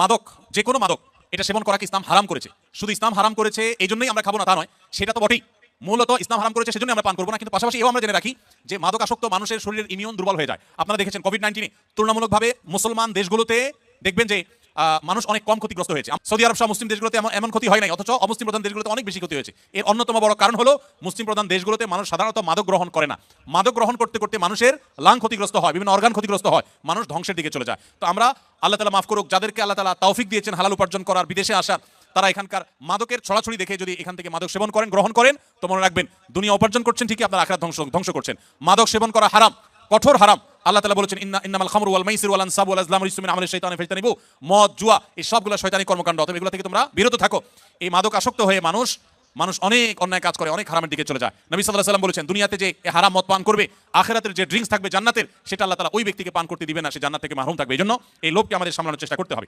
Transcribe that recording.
মাদক যে কোনো মাদক, এটা সেবন করাকে ইসলাম হারাম করেছে। শুধু ইসলাম হারাম করেছে এই জন্যই আমরা খাব না, তা নয়, সেটা তো বটেই। মূলত ইসলাম হারাম করেছে সেজন্য আমরা পান করব না, কিন্তু পাশাপাশি এও আমরা জেনে রাখি যে মাদক আসক্ত মানুষের শরীরের ইমিউন দুর্বল হয়ে যায়। আপনারা দেখেছেন কোভিড নাইন্টিনে তুলনামূলকভাবে মুসলমান দেশগুলোতে দেখবেন যে মানুষ অনেক কম ক্ষতিগ্রস্ত হয়েছে। সৌদি আরব সহ মুসলিম দেশগুলোতে এমন- ক্ষতি হয় নাই, অথচ অমুসলিম প্রধান দেশগুলোতে অনেক বেশি ক্ষতি হয়েছে। এর অন্যতম বড় কারণ হলো, মুসলিম প্রধান দেশগুলোতে মানুষ সাধারণত মাদক গ্রহণ করে না। মাদক গ্রহণ করতে করতে মানুষের লাং ক্ষতিগ্রস্ত হয়, বিভিন্ন অর্গান ক্ষতিগ্রস্ত হয়, মানুষ ধ্বংসের দিকে চলে যায়। তো আমরা আল্লাহ তালা মাফ করুক, যাদেরকে আল্লাহ তালা তৌফিক দিয়েছেন হালাল উপার্জন করার, বিদেশে আসা, তারা এখানকার মাদকের ছড়াছড়ি দেখে যদি এখান থেকে মাদক সেবন করেন, গ্রহণ করেন, তো মনে রাখবেন, দুনিয়া উপার্জন করছেন ঠিকই, আপনার আখড়া ধ্বংস ধ্বংস করছেন। মাদক সেবন করা হারাম, কঠোর হারাম। আল্লাহ তালা বলেছেন, ইন্না ইন্নামাল খামর ওয়াল মাইসির ওয়াল আনসাব ওয়াল আজলাম রিসুমিন আমাল শৈতানে ফাইতানিবু মদ, জুয়া, এই সবগুলো শয়তানি কর্মকাণ্ড। অতএব এগুলো থেকে তোমরা বিরত থাকো। এই মাদক আসক্ত হয়ে মানুষ মানুষ অনেক অন্যায় কাজ করে, অনেক হারামের দিকে চলে যায়। নবী সাল্লাহ সাল্লাম বলেছেন, দুনিয়াতে যে হারাম মদ পান করবে, আখেরাতের যে ড্রিঙ্কস থাকবে জান্নাতের, সেটা আল্লাহ তালা ওই ব্যক্তিকে পান করতে দিবে না, সে জান্নাত থেকে মাহরুম থাকবে। এই জন্য এই লোককে আমাদের সামলানোর চেষ্টা করতে হবে।